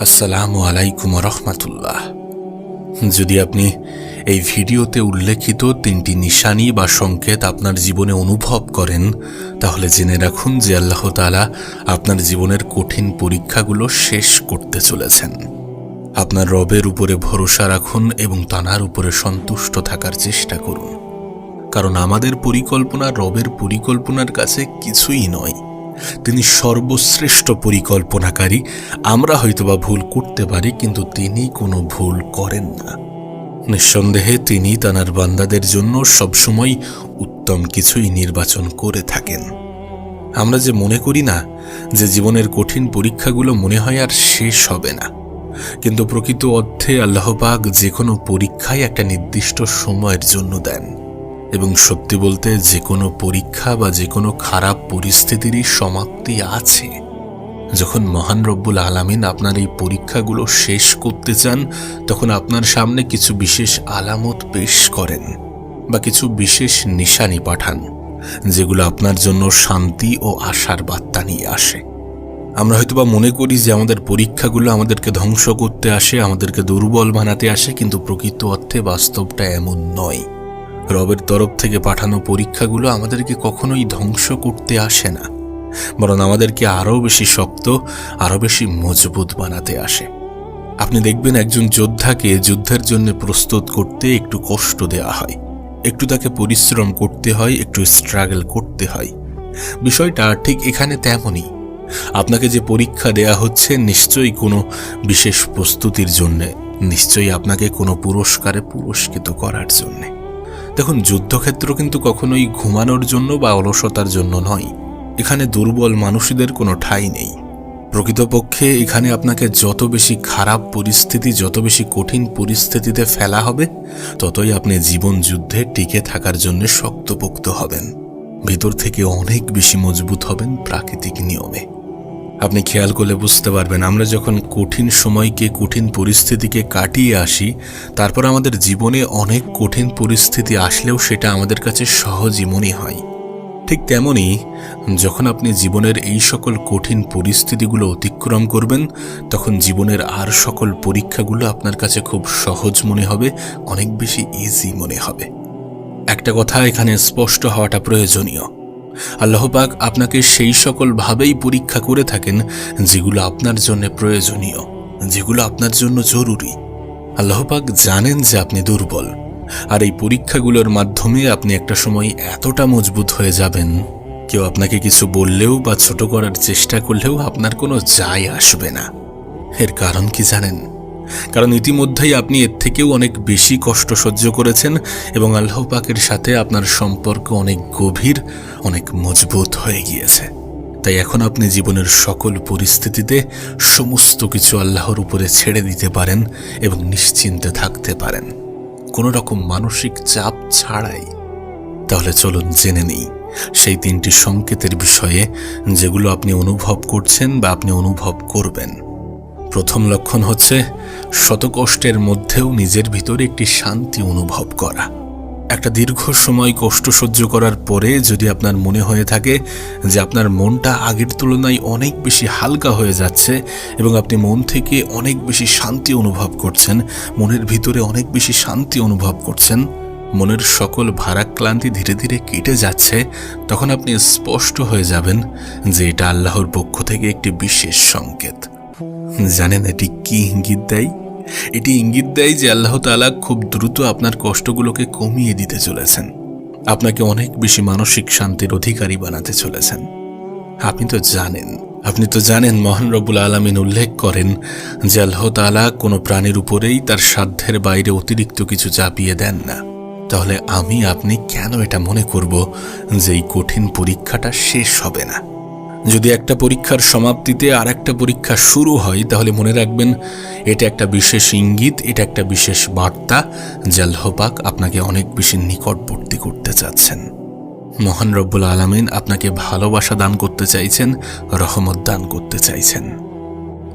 আসসালামু আলাইকুম রহমাতুল্লাহ যদি আপনি এই ভিডিওতে উল্লেখিত তিনটি নিশানি বা সংকেত আপনার জীবনে অনুভব করেন, তাহলে জেনে রাখুন যে আল্লাহ তালা আপনার জীবনের কঠিন পরীক্ষাগুলো শেষ করতে চলেছেন। আপনার রবের উপরে ভরসা রাখুন এবং তানার উপরে সন্তুষ্ট থাকার চেষ্টা করুন। কারণ আমাদের পরিকল্পনা রবের পরিকল্পনার কাছে কিছুই নয়। তিনি সর্বশ্রেষ্ঠ পরিকল্পনাকারী। আমরা হয়তোবা ভুল করতে পারি, কিন্তু তিনি কোনো ভুল করেন না। নিঃসন্দেহে তিনি তানার বান্দাদের জন্য সবসময় উত্তম কিছুই নির্বাচন করে থাকেন। আমরা যে মনে করি না যে জীবনের কঠিন পরীক্ষাগুলো মনে হয় আর শেষ হবে না। কিন্তু প্রকৃত অর্থে আল্লাহবাগ যে কোনো পরীক্ষায় একটা নির্দিষ্ট সময়ের জন্য দেন। এবং সত্যি বলতে যে কোনো পরীক্ষা বা যে কোনো খারাপ পরিস্থিতিরই সমাপ্তি আছে। যখন মহান রব্বুল আলামিন আপনার এই পরীক্ষাগুলো শেষ করতে চান, তখন আপনার সামনে কিছু বিশেষ আলামত পেশ করেন বা কিছু বিশেষ নিশানি পাঠান, যেগুলো আপনার জন্য শান্তি ও আশার বার্তা নিয়ে আসে। আমরা হয়তোবা মনে করি যে আমাদের পরীক্ষাগুলো আমাদেরকে ধ্বংস করতে আসে, আমাদেরকে দুর্বল বানাতে আসে, কিন্তু প্রকৃত অর্থে বাস্তবটা এমন নয়। রবের তরফ থেকে পাঠানো পরীক্ষাগুলো আমাদেরকে কখনোই ধ্বংস করতে আসে না, বরং আমাদেরকে আরও বেশি শক্ত, আরও বেশি মজবুত বানাতে আসে। আপনি দেখবেন একজন যোদ্ধাকে যুদ্ধের জন্য প্রস্তুত করতে একটু কষ্ট দেওয়া হয়, একটু তাকে পরিশ্রম করতে হয়, একটু স্ট্রাগল করতে হয়। বিষয়টা ঠিক এখানে তেমনই। আপনাকে যে পরীক্ষা দেয়া হচ্ছে নিশ্চয়ই কোনো বিশেষ প্রস্তুতির জন্যে, নিশ্চয়ই আপনাকে কোনো পুরস্কারে পুরস্কৃত করার জন্যে। দেখুন, যুদ্ধক্ষেত্র কিন্তু কখনোই ঘুমানোর জন্য বা অলসতার জন্য নয়। এখানে দুর্বল মানুষদের কোনো ঠাঁই নেই। প্রকৃতপক্ষে এখানে আপনাকে যত বেশি খারাপ পরিস্থিতি, যত বেশি কঠিন পরিস্থিতিতে ফেলা হবে, ততই আপনি জীবন যুদ্ধে টিকে থাকার জন্য শক্তপোক্ত হবেন। ভিতর থেকে অনেক বেশি মজবুত হবেন প্রাকৃতিক নিয়মে। আপনি খেয়াল করলে বুঝতে পারবেন, আমরা যখন কঠিন সময়কে, কঠিন পরিস্থিতিকে কাটিয়ে আসি, তারপর আমাদের জীবনে অনেক কঠিন পরিস্থিতি আসলেও সেটা আমাদের কাছে সহজই মনে হয়। ঠিক তেমনই যখন আপনি জীবনের এই সকল কঠিন পরিস্থিতিগুলো অতিক্রম করবেন, তখন জীবনের আর সকল পরীক্ষাগুলো আপনার কাছে খুব সহজ মনে হবে, অনেক বেশি ইজি মনে হবে। একটা কথা এখানে স্পষ্ট হওয়াটা প্রয়োজনীয়। আল্লাহপাক আপনাকে সেই সকল ভাবেই পরীক্ষা করে থাকেন যেগুলো আপনার জন্য প্রয়োজনীয়, যেগুলো আপনার জন্য জরুরি। আল্লাহপাক জানেন যে আপনি দুর্বল, আর এই পরীক্ষাগুলোর মাধ্যমে আপনি একটা সময় এতটা মজবুত হয়ে যাবেন। কেউ আপনাকে কিছু বললেও বা ছোট করার চেষ্টা করলেও আপনার কোনো যায় আসবে না। এর কারণ কি জানেন? কারণ ইতিমধ্যেই আপনি এর থেকেও অনেক বেশি কষ্ট সহ্য করেছেন এবং আল্লাহ পাকের সাথে আপনার সম্পর্ক অনেক গভীর, অনেক মজবুত হয়ে গিয়েছে। তাই এখন আপনি জীবনের সকল পরিস্থিতিতে সমস্ত কিছু আল্লাহর উপরে ছেড়ে দিতে পারেন এবং নিশ্চিন্তে থাকতে পারেন। কোনো রকম মানসিক চাপ ছাড়াই। তাহলে চলুন জেনে নিই, সেই তিনটি সংকেতের বিষয়ে যেগুলো আপনি অনুভব করছেন বা আপনি অনুভব করবেন। প্রথম লক্ষণ হচ্ছে শতকষ্টের মধ্যেও নিজের ভিতরে একটি শান্তি অনুভব করা। একটা দীর্ঘ সময় কষ্ট সহ্য করার পরে যদি আপনার মনে হয়ে থাকে যে আপনার মনটা আগের তুলনায় অনেক বেশি হালকা হয়ে যাচ্ছে এবং আপনি মন থেকে অনেক বেশি শান্তি অনুভব করছেন, মনের ভিতরে অনেক বেশি শান্তি অনুভব করছেন, মনের সকল ভারাক্লান্তি ধীরে ধীরে কেটে যাচ্ছে, তখন আপনি স্পষ্ট হয়ে যাবেন যে এটা আল্লাহর পক্ষ থেকে একটি বিশেষ সংকেত। জানেন এটি কি ইঙ্গিত দেয়? এটি ইঙ্গিত দেয় যে আল্লাহ তালা খুব দ্রুত আপনার কষ্টগুলোকে কমিয়ে দিতে চলেছেন। আপনাকে অনেক বেশি মানসিক শান্তির অধিকারী বানাতে চলেছেন। আপনি তো জানেন, আপনি তো জানেন মহান রবুল আলমিন উল্লেখ করেন যে আল্লাহ তালা কোনো প্রাণীর উপরেই তার সাধ্যের বাইরে অতিরিক্ত কিছু চাপিয়ে দেন না। তাহলে আমি, আপনি কেন এটা মনে করব যে এই কঠিন পরীক্ষাটা শেষ হবে না? যদি একটা পরীক্ষার সমাপ্তিতে আর একটা পরীক্ষা শুরু হয়, তাহলে মনে রাখবেন এটা একটা বিশেষ ইঙ্গিত, এটা একটা বিশেষ বার্তা জাল্হপাক আপনাকে অনেক বেশি নিকটবর্তী করতে চাচ্ছেন। মহান রব্বুল আলমিন আপনাকে ভালোবাসা দান করতে চাইছেন, রহমত দান করতে চাইছেন।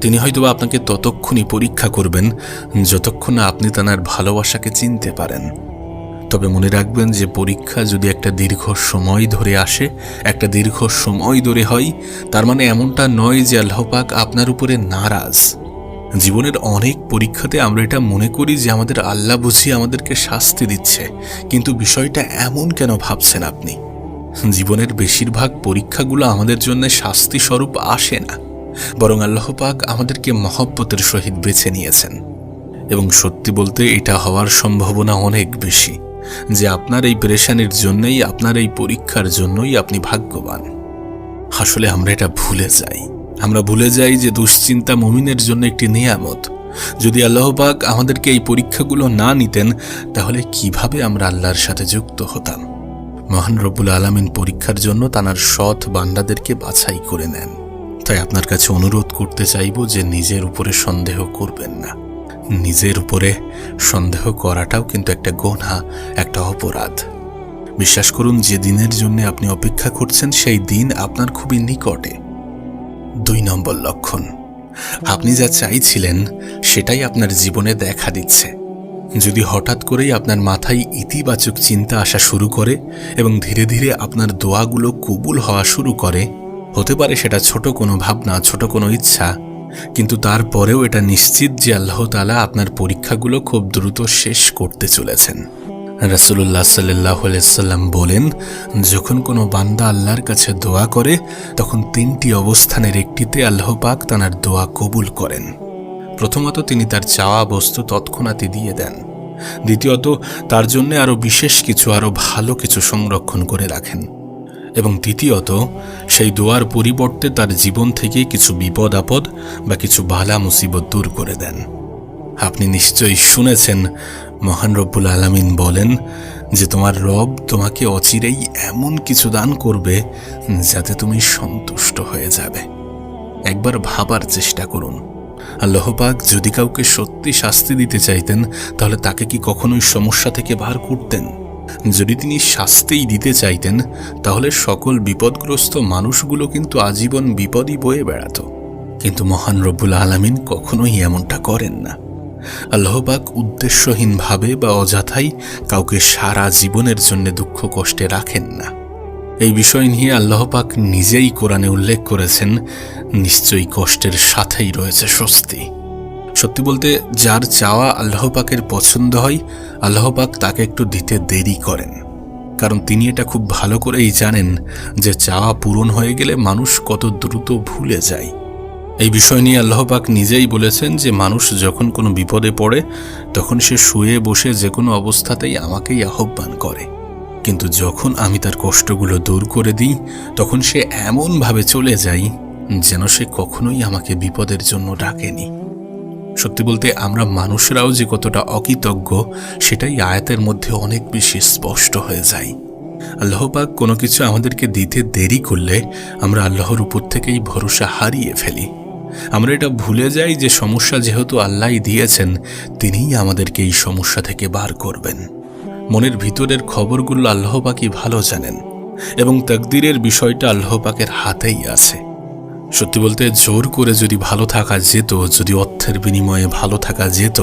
তিনি হয়তোবা আপনাকে ততক্ষণই পরীক্ষা করবেন, যতক্ষণ আপনি তাঁর ভালোবাসাকে চিনতে পারেন। তবে মনে রাখবেন যে পরীক্ষা যদি একটা দীর্ঘ সময় ধরে আসে, একটা দীর্ঘ সময় ধরে হয়, তার মানে এমনটা নয় যে আল্লাহপাক আপনার উপরে নারাজ। জীবনের অনেক পরীক্ষাতে আমরা এটা মনে করি যে আমাদের আল্লাহ বুঝি আমাদেরকে শাস্তি দিচ্ছে, কিন্তু বিষয়টা এমন কেন ভাবছেন আপনি? জীবনের বেশিরভাগ পরীক্ষাগুলো আমাদের জন্য শাস্তি স্বরূপ আসে না, বরং আল্লাহ পাক আমাদেরকে মহব্বতের সহিত বেছে নিয়েছেন। এবং সত্যি বলতে এটা হওয়ার সম্ভাবনা অনেক বেশি। যে আপনার এই পেরেশানির জন্যই, আপনার এই পরীক্ষার জন্যই আপনি ভাগ্যবান। আসলে আমরা এটা ভুলে যাই। আমরা ভুলে যাই যে দুশ্চিন্তা মুমিনের জন্য একটি নিয়ামত। যদি আল্লাহ পাক আমাদেরকে এই পরীক্ষাগুলো না নিতেন, তাহলে কীভাবে আমরা আল্লাহর সাথে যুক্ত হতাম? মহান রব্বুল আলমিন পরীক্ষার জন্য তানার সৎ বান্দাদেরকে বাছাই করে নেন। তাই আপনার কাছে অনুরোধ করতে চাইব যে নিজের উপরে সন্দেহ করবেন না। নিজের উপরে সন্দেহ করাটাও কিন্তু একটা গোনা, একটা অপরাধ। বিশ্বাস করুন, যে দিনের জন্য আপনি অপেক্ষা করছেন, সেই দিন আপনার খুবই নিকটে। দুই নম্বর লক্ষণ, আপনি যা চাইছিলেন, সেটাই আপনার জীবনে দেখা দিচ্ছে। যদি হঠাৎ করেই আপনার মাথায় ইতিবাচক চিন্তা আসা শুরু করে এবং ধীরে ধীরে আপনার দোয়াগুলো কবুল হওয়া শুরু করে, হতে পারে সেটা ছোট কোনো ভাবনা, ছোট কোনো ইচ্ছা কিন্তু তারপরেও এটা নিশ্চিত যে আল্লাহ তালা আপনার পরীক্ষাগুলো খুব দ্রুত শেষ করতে চলেছেন। রাসুল্লাহ সাল্লাহ সাল্লাম বলেন, যখন কোনো বান্দা আল্লাহর কাছে দোয়া করে, তখন তিনটি অবস্থানের একটিতে আল্লাহ পাক তাঁর দোয়া কবুল করেন। প্রথমত তিনি তার চাওয়া বস্তু তৎক্ষণাৎই দিয়ে দেন। দ্বিতীয়ত, তার জন্য আরও বিশেষ কিছু আরও ভালো কিছু সংরক্ষণ করে রাখেন। এবং তৃতীয়ত সেই দোয়ার পরিবর্তে তার জীবন থেকে কিছু বিপদ আপদ বা কিছু বালা মুসিবত দূর করে দেন। আপনি নিশ্চয়ই শুনেছেন, মহান রব্বুল আলামিন বলেন যে তোমার রব তোমাকে অচিরেই এমন কিছু দান করবে যাতে তুমি সন্তুষ্ট হয়ে যাবে। একবার ভাবার চেষ্টা করুন। আল্লাহ পাক যদি কাউকে সত্যি শাস্তি দিতে চাইতেন, তাহলে তাকে কি কখনোই সমস্যা থেকে বার করতেন? যদি তিনি শাস্তিই দিতে চাইতেন, তাহলে সকল বিপদগ্রস্ত মানুষগুলো কিন্তু আজীবন বিপদই বয়ে বেড়াত। কিন্তু মহান রব্বুল আলামিন কখনোই এমনটা করেন না। আল্লাহবাক উদ্দেশ্যহীনভাবে বা অযথাই কাউকে সারা জীবনের জন্য দুঃখ কষ্টে রাখেন না। এই বিষয় নিয়ে আল্লাহ পাক নিজেই কোরআনে উল্লেখ করেছেন, নিশ্চয়ই কষ্টের সাথেই রয়েছে স্বস্তি। সত্যি বলতে, যার চাওয়া আল্লাহ পাকের পছন্দ হয় আল্লাহ পাক তাকে একটু দিতে দেরি করেন। কারণ তিনি এটা খুব ভালো করেই জানেন যে চাওয়া পূরণ হয়ে গেলে মানুষ কত দ্রুত ভুলে যায়। এই বিষয় নিয়ে আল্লাহ পাক নিজেই বলেছেন যে মানুষ যখন কোনো বিপদে পড়ে, তখন সে শুয়ে বসে যে কোনো অবস্থাতেই আমাকেই আহ্বান করে। কিন্তু যখন আমি তার কষ্টগুলো দূর করে দিই, তখন সে এমনভাবে চলে যায় যেন সে কখনোই আমাকে বিপদের জন্য ডাকেনি। সত্যি বলতে আমরা মানুষরাও যে কতটা অকৃতজ্ঞ, সেটাই আয়াতের মধ্যে অনেক বেশি স্পষ্ট হয়ে যায়। আল্লাহ পাক কোনো কিছু আমাদেরকে দিতে দেরি করলে আমরা আল্লাহর উপর থেকেই ভরসা হারিয়ে ফেলি। আমরা এটা ভুলে যাই যে সমস্যা যেহেতু আল্লাহই দিয়েছেন, তিনিই আমাদেরকে এই সমস্যা থেকে বার করবেন। মনের ভিতরের খবরগুলো আল্লাহ পাকই ভালো জানেন এবং তকদিরের বিষয়টা আল্লাহ পাকের হাতেই আছে। সত্যি বলতে জোর করে যদি ভালো থাকা যেত, যদি অর্থের বিনিময়ে ভালো থাকা যেত,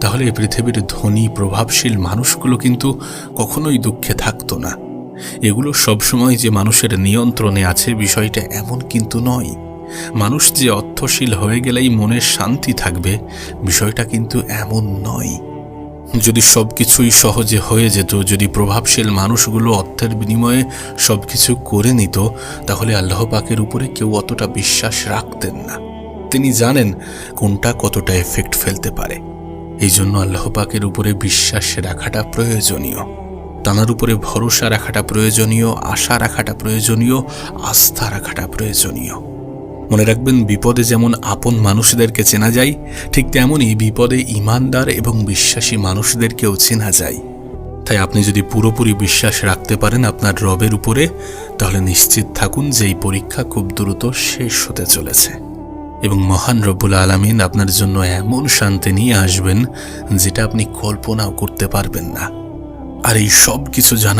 তাহলে পৃথিবীর ধনী, প্রভাবশীল মানুষগুলো কিন্তু কখনোই দুঃখে থাকতো না। এগুলো সবসময় যে মানুষের নিয়ন্ত্রণে আছে বিষয়টা এমন কিন্তু নয়। মানুষ যে অর্থশীল হয়ে গেলেই মনের শান্তি থাকবে, বিষয়টা কিন্তু এমন নয়। যদি সব কিছুই সহজে হয়ে যেত, যদি প্রভাবশীল মানুষগুলো অর্থের বিনিময়ে সব কিছু করে নিত, তাহলে আল্লাহ পাকের উপরে কেউ অতটা বিশ্বাস রাখতেন না। তিনি জানেন কোনটা কতটা এফেক্ট ফেলতে পারে। এই জন্য আল্লাহ পাকের উপরে বিশ্বাস রাখাটা প্রয়োজনীয়। তানার উপরে ভরসা রাখাটা প্রয়োজনীয়, আশা রাখাটা প্রয়োজনীয়, আস্থা রাখাটা প্রয়োজনীয়। মনে রাখবেন, বিপদে যেমন আপন মানুষদেরকে চেনা যায়, ঠিক তেমনই বিপদে ইমানদার এবং বিশ্বাসী মানুষদেরকেও চেনা যায়। তাই আপনি যদি পুরোপুরি বিশ্বাস রাখতে পারেন আপনার রবের উপরে, তাহলে নিশ্চিত থাকুন যে এই পরীক্ষা খুব দ্রুত শেষ হতে চলেছে। এবং মহান রব্বুল আলমিন আপনার জন্য এমন শান্তি নিয়ে আসবেন, যেটা আপনি কল্পনাও করতে পারবেন না। আর এই সব কিছু জানা